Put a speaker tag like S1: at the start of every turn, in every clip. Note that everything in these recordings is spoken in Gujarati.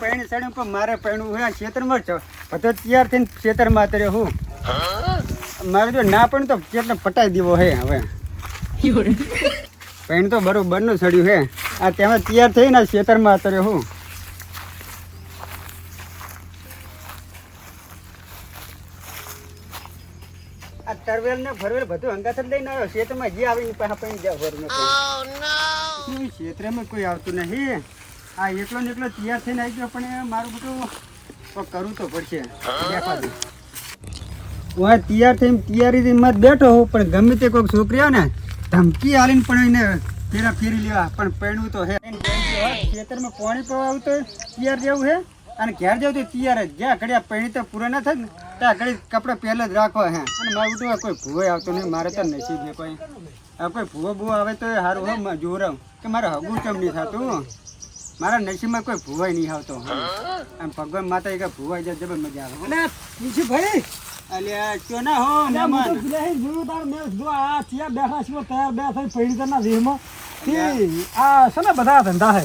S1: પૈણ ચડ્યું પણ મારે પૈણું આ ખેતરમાં બધો તૈયાર થઈને ખેતરમાં અત્યારે હું મારે જો ના પણ તો ખેતર પટાઈ દેવો હે હવે. પૈણ તો બરોબરનું ચડ્યું હે. આ તેમાં તૈયાર થઈને ખેતરમાં અત્યારે હું આ તરવેલ ને ફરવેલ બધું હંગાત લઈને આવ્યો. ખેતરમાં જે આવીને પાછા પૈણ જાવ. ભરને ક્ષેત્રમાં કોઈ આવતું નહીં. આ એકલો ને એકલો તૈયાર થઈને આવી ગયો, પણ મારું બધું કરવું તો પડશે. હું તૈયાર થઈને તૈયારી મત બેઠો પણ ગમે તે કોઈક છોકરીઓ ને ધમકી આલીને પણ એને ફેરા ફેરી લેવા, પણ પૈણું તો હે. ખેતરમાં પાણી પવાવું તો તૈયાર જેવું હે, અને ઘેર જવું તો તૈયાર જ. જ્યાં ઘડી પૈણી તો પૂરા ના થાય ને, ત્યાં ઘડી કપડાં પહેલા જ રાખવા હે. અને મારું તો કોઈ ભૂવો આવતો નહીં, મારે તો નસીબ છે કોઈ. આ કોઈ ભૂવો ભૂવો આવે તો સારું હો જોરાવ. કે મારે હગું ચમ નહીં થતું? મારા નસીબમાં કોઈ ભૂવાય નહીં આવતો આમ ભગવાન માતા એક ભૂવાઈ જાય જબર મજા આવે
S2: અને બીજું ભાઈ
S1: અલ્યા ક્યો ના હો મહેમાન.
S2: જોયું તાર મેં જો આ ત્યાં બેઠા છીએ તૈયાર બેઠા થઈ પૈડી તના વેહમાં થી આ છે ને બધા ધંધા છે?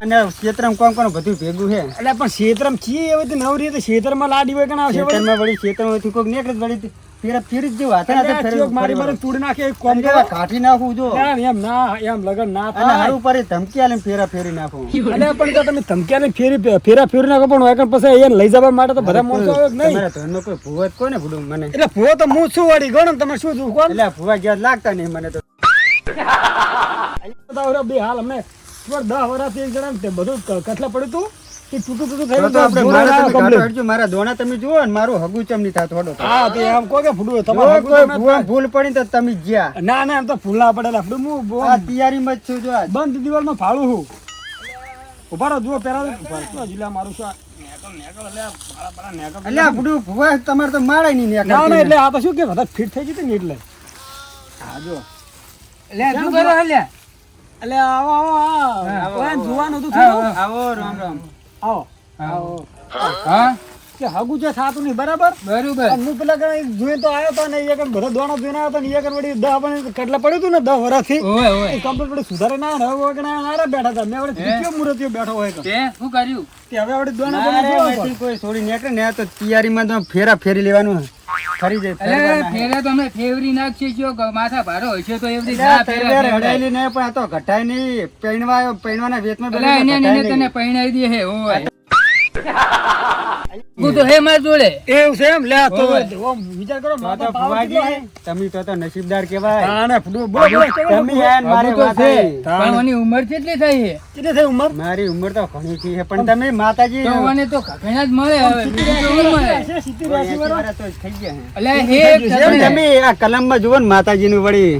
S1: અને ક્ષેત્રમ કોણ કોણ બધું ભેગું છે?
S2: એટલે પણ ક્ષેત્રમ ચી એવી નવરી તો ક્ષેત્રમાં લાડી હોય કે ના આવશે
S1: ક્ષેત્રમાં વળી ખેતરમાંથી કોઈક નીકળે તો વળી ફેરા ફેરી જ જેવું હાથે હાથે
S2: અલ્યા,
S1: ફેરવું
S2: ચિયોક મારી મારી તૂડી નાખે કોમ
S1: આમ કાઢી નાખું જો.
S2: એમ ના એમ લગન ના
S1: અને હારું પર ધમકી આલે ફેરા ફેરી નાખું.
S2: અલે પણ તો તમે ધમકીયાને ફેરી ફેરા ફેરી નાખો પણ હોય પછી એને લઈ જવા માટે તો બધા આવે નહીં?
S1: તમારા કોઈ મને?
S2: એટલે ભૂવો તો હું છું વળી? ગણો તમે શું છું કોણ
S1: એટલે ભૂવા ગયા લાગતા નહીં મને તો.
S2: બે હાલ અમને દસ વર્ષથી એક જણા બધું કથલા પડ્યું તું? કે તૂટું તૂટું
S1: તો
S2: થયું
S1: તો આપણે મારા તમે. હટજો, મારા દોણા તમે જુઓ ને મારું હગુ ચમ નહીં થતું હડો.
S2: હા તો એમ કો કે ફૂડું તમારે
S1: કોઈ ભૂલ પડી તો તમે જ્યા.
S2: ના ના એમ તો ફૂલ ના પડેલા ફૂડું હું બહુ
S1: આ તૈયારી માં છું જો.
S2: બંધ દિવાલમાં ફાળું હું. ઊભા રહો જુઓ પેલા જિલ્લા મારું એટલે
S1: એટલે ભૂવા તમારે તો માળે નહીં ને
S2: ના ના એટલે આ તો શું કે બધા ફિટ થઈ ગઈ ને એટલે. હા જો.
S1: શું કરો અલ્યા?
S2: એટલે આવો આવો
S1: આવો,
S2: જોવાનું હતું
S1: આવો રામ રામ
S2: આવો. આવો.
S1: હા?
S2: કે હગું જે થાતું નહીં બરાબર?
S1: બરોબર.
S2: હું પેલા કણે જોઈએ તો આવ્યો હતો ને એ કણ બધા દોણા જોઈને આવ્યો હતો ને એ વળી દહ પણ કેટલા પડ્યું હતું ને દહ વર્ષથી એ કમ્પ્લીટ વળી સુધારે ના હોય હવે કણ આરા બેઠા હતા. મેં વળી
S1: હે?
S2: મૂર્તિઓ બેઠો હોય કે
S1: તે શું કર્યું?
S2: તે હવે વળી દોણો
S1: કોઈ છોડી નીકળે ને તો તૈયારીમાં તો ફેરા ફેરી લેવાનું ફરી જાય
S3: ફેરે તો અમે ફેવરી નાખીએ છીએ જો માથા ભારો હશે તો એવી ના ફેરે
S1: પણ આ તો ઘટાય નહીં. પૈણવા પૈણવાના વેચમાં
S3: અલા, એને ને તને. દે હે ઓય હું તો હે માર જોડે.
S2: એવું છે એમ? લે તો ઓમ વિચાર કરો
S1: તો તો
S2: માતા પાવર
S1: ભુવાજી,
S2: કેટલો હે?
S1: તમે તો તો નસીબદાર કહેવાય.
S2: તાણે ફૂટું બોલ બોલ
S1: તમે યાર મારી વાત
S3: છે.
S1: આવી.
S3: ઉંમર કેટલી થઈ છે
S2: કેટલી થઈ ઉંમર?
S1: મારી ઉંમર તો ઘણી થઈ છે પણ તમે માતાજી
S3: તો ઓને તો ઘણા જ મળે હવે
S2: સિત્તેર વર્ષ
S1: તો થઈ ગયા તમે આ કલમમાં જુઓ ને માતાજીનું વળી.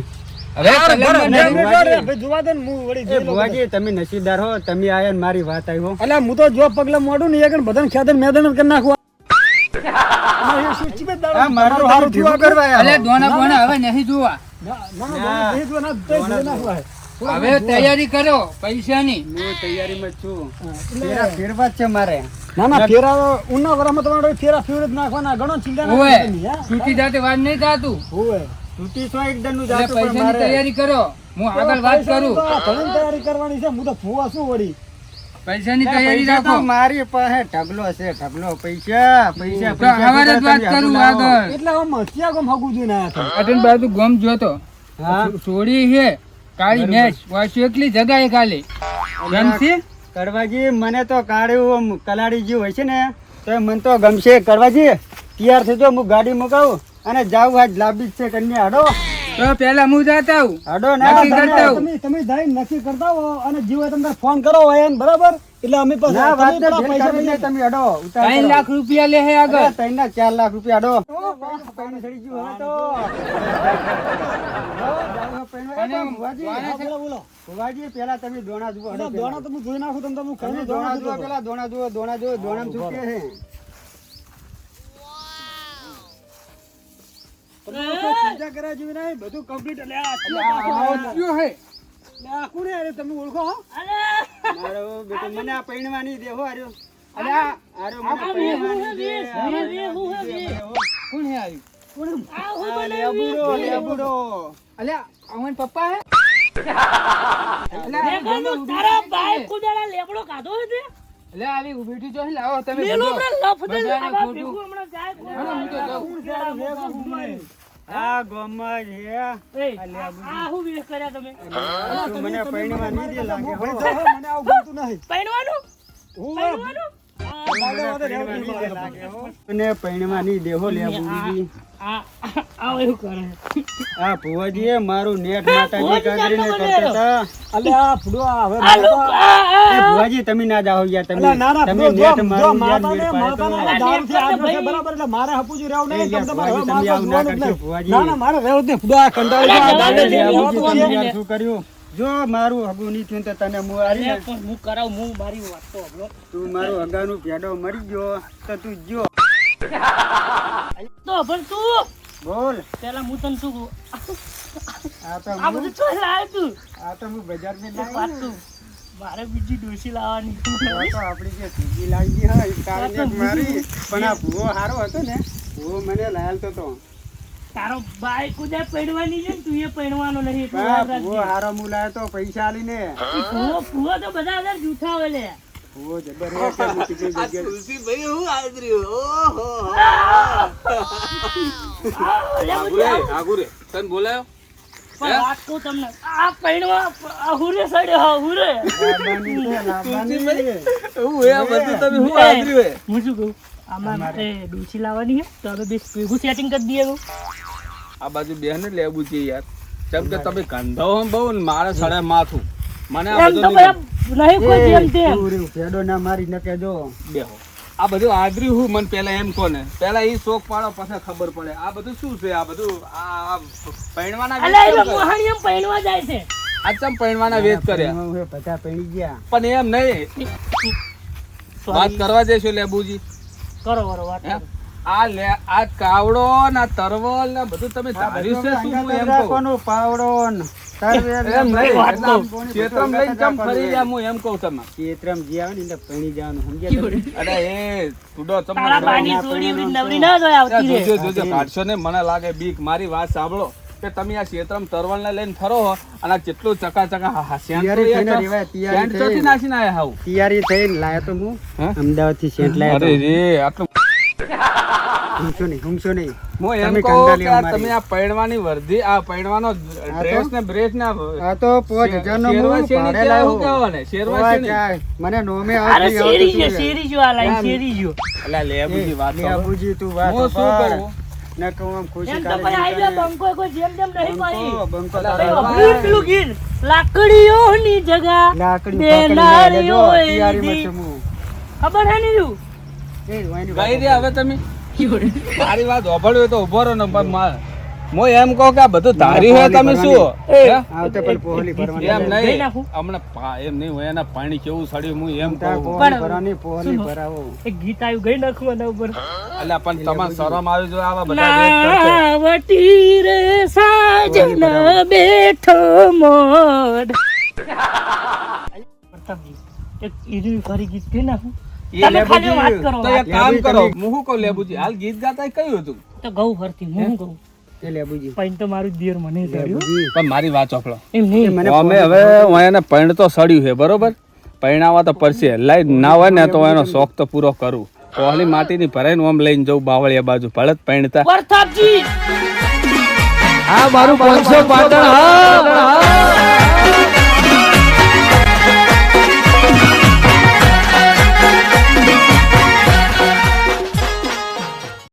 S1: તમે નસીબદાર હો તમે આયા મારી વાત
S2: હું. તો જો પગલા મોડું ને એક બધાને ખેતર મેદાન કરી નાખવા
S3: હવે તૈયારી કરો પૈસાની.
S1: હું તૈયારીમાં જ છું. ફેરવા છે મારે.
S2: ના ના ફેરા ઉના વરામાં તમારે ફેરા ફેર જ નાખવાના ઘણો ચિંતા?
S3: છૂટી જાતે વાત નહીં થતું.
S1: તૂટી સો એક દંડનું જાતું પણ મારે.
S3: તૈયારી કરો. હું આગળ વાત કરું.
S2: તો તૈયારી કરવાની છે. હું તો ફુવા શું વળી.
S3: પૈસાની તૈયારી
S1: પૈસા તો
S3: રાખો.
S1: મારી પાસે ઢગલો છે ઢગલો પૈસા પૈસા
S3: તો હવારે વાત કરું આગળ.
S2: એટલે આમ ક્યાં ગમ હગું જોઈને આયા હતા
S3: અટન બાજુ ગમ જોતો
S1: હા?
S3: છોડી છે. કાળી મેચ. એકલી જગાએ ખાલી. ગમશે?
S1: કરવાજી મને તો કાળ્યું કલાડી જેવું હોય છે ને તો મને તો ગમશે. કરવાજી તૈયાર થજો હું ગાડી મુકાવું. અને જાઉં આજ લાંબી છે કન્યા. હડો.
S3: તો પેલા હું જાતા હું
S1: હડો ના.
S3: નક્કી કરતા હું
S2: તમે તમે જઈને નક્કી કરતા હો અને જીવો તમને ફોન કરો હોય એમ બરાબર? એટલે અમે પાસે
S1: ના વાત ભેલ
S2: પૈસા
S1: કરીને તમે હડો. ઉતાર
S3: ત્રણ લાખ રૂપિયા લે હે આગળ.
S1: 3 ના ચાર લાખ રૂપિયા હડો. પાણી ચડી ગયું હવે તો. જાવું તો
S2: બોલો
S1: ભુવાજી, પેલા તમે દોણા જુઓ
S2: દોણા તો હું જોઈ નાખું તમને
S1: દોણા જુઓ પેલા દોણા જુઓ દોણા જુઓ દોણા શું કે છે?
S2: ચિંતા કર્યા જેવી નહીં બધું કમ્પ્લીટ એટલે આ
S3: હે.
S2: આ કોણ હે? તમે ઓળખો હો?
S1: મારો બેટો મને આ પૈણવાની દે આર્યો અલે આ મને પૈણવાની દે આ પૈણવાની દે,
S3: કોણ હે આવ્યું
S1: આ લેબુડો લેબુડો
S3: અલ્યા અમન પપ્પા હે?
S4: તારા ભાઈ લેબડો કાઢો છે
S3: લે આવી ઉભીટી જો લાવો તમે બધો.
S4: હમણાં લફડે આવા ભીખુ હમણાં જાય કોઈ.
S1: આ ગોમાં
S4: હે આ હું વેશ કર્યા તમે.
S1: તું મને પૈણવા નહીં દે લાગે.
S2: મને આવું ગમતું નહીં.
S4: પૈણવાનું
S2: હું
S1: લે બુડી
S4: એવું કરે.
S1: આ મારું નેટ માતાજી
S4: ભુવાજી
S1: કાઢીને કરતા હતા.
S2: અલે આ ફૂડો હવે
S4: આ લોકો આ
S1: એ ભુવાજી તમે ના જાઓ યાર તમે
S2: અલા ના ના
S1: તમે નેટ મારું
S2: માતાને છે બરાબર એટલે હપુજી રહેવું નહીં તમે તમારે હવે
S1: ભુવાજી, તમે
S2: મારે
S1: આવું ના
S2: જોવાનું જ
S1: કરશો,
S2: નહીં.
S1: ભુવાજી.
S2: ના ના મારે રહેવું નહીં ફૂડો આ કંટાળી ગયો,
S1: શું કર્યું? જો મારું હગું નહીં થયું તો તને હું
S4: મારી હું કરાવ હું મારી વાત તો.
S1: તું મારું હગાનું ભેડો મરી ગયો તો તું જો.
S4: તો પણ તું
S1: બોલ.
S4: પેલા હું તને શું કહું?
S1: આ તો
S4: આ બધું શું લાવ્યો તું.
S1: આ તો હું
S4: બજારમાં વાત મારે બીજી ડોસી લાવવાની.
S1: તો આપણી જે સીધી લાગી હોય એ તારીને જ મારી પણ આ ભૂવો સારો હતો ને ભૂવો મને લાયેલ તો તો.
S4: તારો ભાઈ કુદે પડવાની છે તું એ પડવાનો નહીં રાખજે.
S1: હારો મુલાય તો પૈસા
S4: ઈ ભૂવો ભૂવો તો બધા અંદર જૂઠા હોય લે.
S1: જબર હે કે હું કીધું જગ્યાએ.
S4: આ લે બધું આવું. પણ વાત કહું તમને આ પૈણવા હુરે સડ્યો હા હુરે. હું શું કહું? આમાં મારે ડોસી લાવવાની છે તો હવે બે ભેગું સેટિંગ કરી દઈએ.
S5: આ બાજુ બેન લેવું છે યાર. કેમ કે તમે ગંધાઓ બહુ ને મારે સડે માથું. મને આ બધું
S4: નહીં કોઈ જેમ તેમ.
S1: તું રહ્યું, ના મારી ન કેજો.
S5: બેહો. આ બધું આદરી હું મને પેલા એમ કોને. પેલા ઈ શોખ પાડો પછી ખબર પડે. આ બધું શું છે? આ બધું આ પૈણવાના વેચ
S4: એ
S5: કરે?
S4: મોહાણી એમ પૈણવા જાય છે.
S5: આ પૈણવાના વેચ
S1: કરે બધા પૈણી ગયા.
S5: પણ એમ નહીં. વાત કરવા જઈશું લેબુજી
S4: કરો કરો વાત કરો.
S5: આ લે આ કાવડો ના તરવલ ને બધું તમે ધાર્યું છે શું હું એમ કહું?
S1: પાવડો
S5: મને લાગે બીક. મારી વાત સાંભળો કે તમે આ ક્ષેત્રમ તરવલ ને લઈને ફરો હો અને કેટલું જેટલું ચકા ચકા
S1: તૈયારી થઈને લાયો તો હું. અમદાવાદથી સેન્ટ લાયો
S5: અરે રે આટલું
S1: ઊંચો નહીં ઘૂમશો નહીં
S5: હું એમ કહું કે તમે આ પહેરવાની વર્ધી આ પહેરવાનો ડ્રેસ ને બ્રેસ ના
S1: આ તો પાંચ હજાર નો
S5: શેરવા
S1: હું ભાડે લાવ્યો.
S5: કહેવાય ને? શેરવા
S1: ઓય મને નોમે
S4: અરે શેરી જો શેરી જો આ
S5: લાઈ
S4: શેરી જો
S5: અલા લે બુજી વાત
S1: લે,
S5: સાંભળ.
S1: તું વાત
S5: હું શું કરું?
S1: ને કહું આમ ખુશી
S4: એમ તો આવી બંકો કોઈ જેમ જેમ નહીં પાઈ
S1: બંકો,
S4: પેલું ગીત લાકડીઓની જગા
S1: લાકડી
S4: બે
S1: પકડી
S4: નારીઓ
S1: લેજો, તૈયારીમાં
S4: એની.
S1: છું હું.
S4: ખબર હે નીરુ
S1: એ, વાયની
S5: ગઈ રે હવે તમે મારી વાત હોભળ્યો તો ઊભો રહો ને પણ મા- એમ કહું કે આ બધું ધાર્યું હોય તમે શું? હે?
S1: આવતે પેલી પોહલી ભરવાની.
S5: એમ નહીં. હમણાં એમ નહીં હોય એના પાણી કેવું સડ્યું હું એમ કહું.
S1: પોહલી
S4: પણ-
S1: ભરવાની, પોહલી ભરાવો.
S4: એક ગીત આવ્યું ગઈ નાખું એના ઉપર.
S5: અલ્યા પણ તમારે શરમ આવી બધા
S4: વટી રે સાજન બેઠો મોડ એક ઈરું ફરી ગીત ગઈ નાખું. તમે ખાલી વાત કરો
S5: તો એક કામ કરો હું શું કહું લેબુજી? હાલ ગીત ગાતા કયું હતું?
S4: તો ગૌ ફરતી હું કહું?
S1: એ લેબુજી.
S4: પણ તો મારું દિયર મને ધર્યું.
S5: પણ મારી વાત ચોપડો
S4: એમ નહીં.
S1: મને
S5: અમે હવે એને પૈણ તો સડ્યું છે બરોબર? પૈણાવા તો પડશે લાઈ ના હોય ને તો એનો શોખ તો પૂરો કરું. કોહલી માટીની ભરાઈને આમ લઈને જવું બાવળિયા બાજુ. ભળત પૈણતા
S4: પ્રતાપજી
S5: આ મારું પાંચસો પાટણ હા.